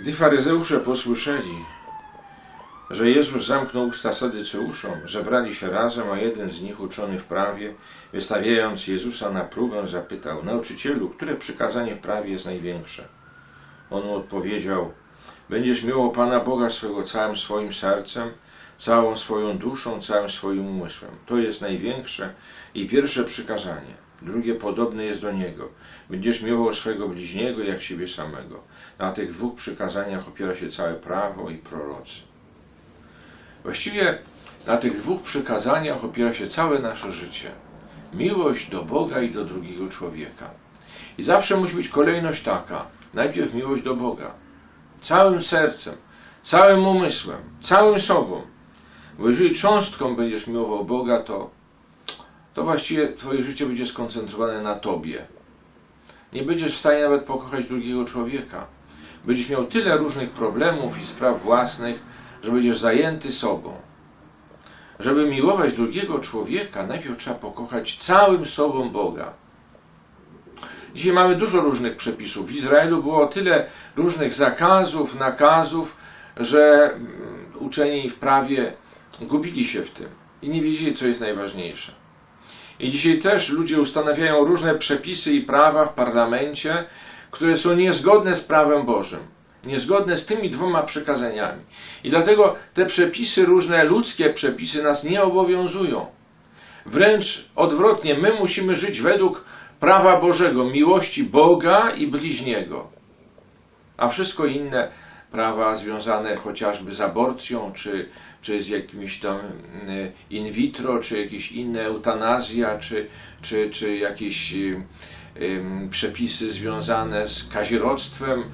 Gdy faryzeusze posłyszeli, że Jezus zamknął usta sadyceuszom, zebrali się razem, a jeden z nich, uczony w prawie, wystawiając Jezusa na próbę, zapytał, Nauczycielu, które przykazanie w prawie jest największe? On mu odpowiedział, Będziesz miło Pana Boga swego całym swoim sercem, całą swoją duszą, całym swoim umysłem. To jest największe i pierwsze przykazanie. Drugie podobne jest do niego. Będziesz miłował swego bliźniego jak siebie samego. Na tych dwóch przykazaniach opiera się całe prawo i prorocy. Właściwie na tych dwóch przykazaniach opiera się całe nasze życie. Miłość do Boga i do drugiego człowieka. I zawsze musi być kolejność taka. Najpierw miłość do Boga. Całym sercem, całym umysłem, całym sobą. Bo jeżeli cząstką będziesz miłował Boga, to, to właściwie Twoje życie będzie skoncentrowane na Tobie. Nie będziesz w stanie nawet pokochać drugiego człowieka. Będziesz miał tyle różnych problemów i spraw własnych, że będziesz zajęty sobą. Żeby miłować drugiego człowieka, najpierw trzeba pokochać całym sobą Boga. Dzisiaj mamy dużo różnych przepisów. W Izraelu było tyle różnych zakazów, nakazów, że mm, uczeni w prawie gubili się w tym i nie wiedzieli, co jest najważniejsze. I dzisiaj też ludzie ustanawiają różne przepisy i prawa w parlamencie, które są niezgodne z prawem Bożym, niezgodne z tymi dwoma przykazaniami. I dlatego te przepisy, różne ludzkie przepisy, nas nie obowiązują. Wręcz odwrotnie, my musimy żyć według prawa Bożego, miłości Boga i bliźniego. A wszystko inne prawa związane chociażby z aborcją, czy, czy z jakimś tam y, in vitro, czy jakieś inne eutanazja, czy, czy, czy jakieś y, przepisy związane z kazirodztwem.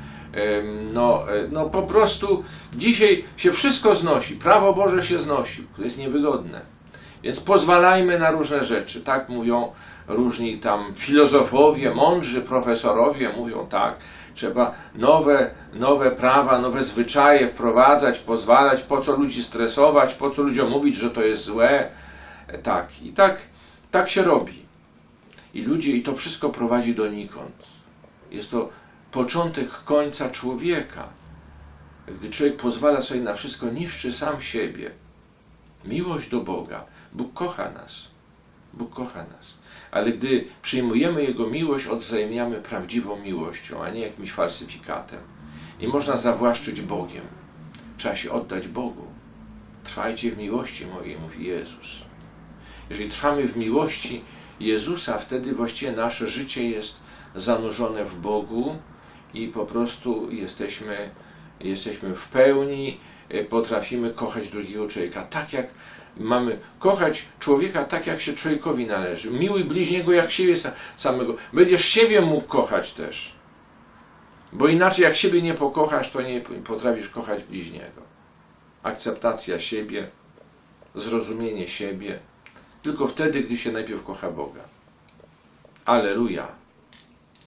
No, y, no po prostu dzisiaj się wszystko znosi. Prawo Boże się znosi. To jest niewygodne. Więc pozwalajmy na różne rzeczy. Tak mówią różni tam filozofowie, mądrzy profesorowie, mówią tak. Trzeba nowe, nowe prawa, nowe zwyczaje wprowadzać, pozwalać, po co ludzi stresować, po co ludziom mówić, że to jest złe. Tak, i tak, tak się robi. I ludzie, i to wszystko prowadzi donikąd. Jest to początek końca człowieka. Gdy człowiek pozwala sobie na wszystko, niszczy sam siebie. Miłość do Boga. Bóg kocha nas. Bóg kocha nas. Ale gdy przyjmujemy Jego miłość, odwzajemniamy prawdziwą miłością, a nie jakimś falsyfikatem. Nie można zawłaszczyć Bogiem. Trzeba się oddać Bogu. Trwajcie w miłości mojej, mówi Jezus. Jeżeli trwamy w miłości Jezusa, wtedy właściwie nasze życie jest zanurzone w Bogu i po prostu jesteśmy, jesteśmy w pełni, e, potrafimy kochać drugiego człowieka tak jak mamy kochać człowieka tak, jak się człowiekowi należy. Miłuj bliźniego jak siebie sa- samego. Będziesz siebie mógł kochać też. Bo inaczej, jak siebie nie pokochasz, to nie potrafisz kochać bliźniego. Akceptacja siebie, zrozumienie siebie, tylko wtedy, gdy się najpierw kocha Boga. Aleluja.